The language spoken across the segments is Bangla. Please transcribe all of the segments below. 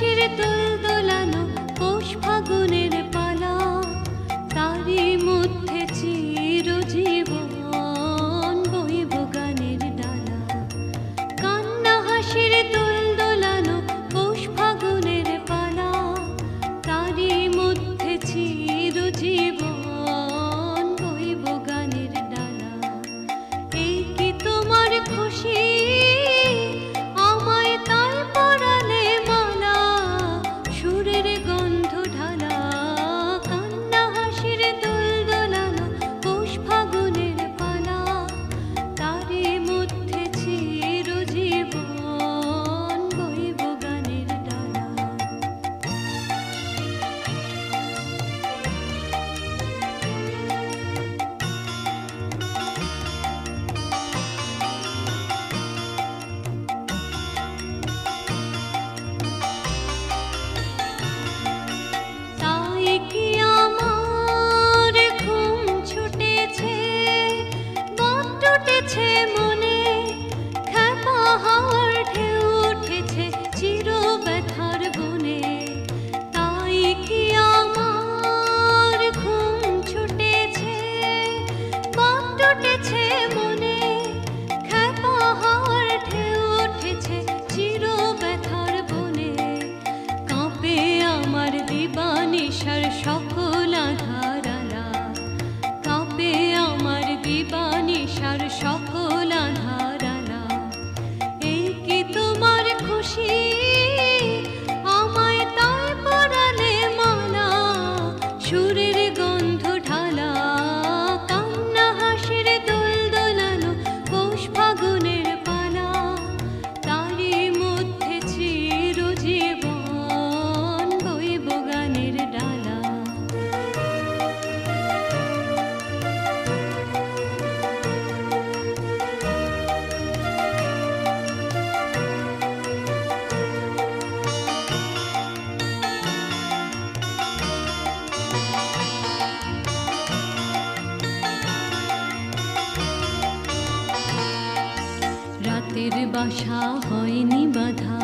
আকাশের দোল দোলানো হয়েছে মন বাসা হয়নি বাধা।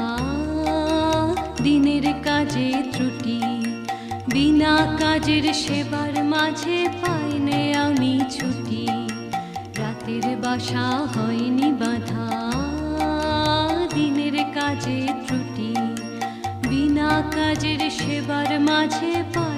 দিনের কাজে ত্রুটি, বিনা কাজের সেবার মাঝে পাইনে আমি ছুটি। রাতের বাসা হয়নি বাধা, দিনের কাজে ত্রুটি, বিনা কাজের সেবার মাঝে পাই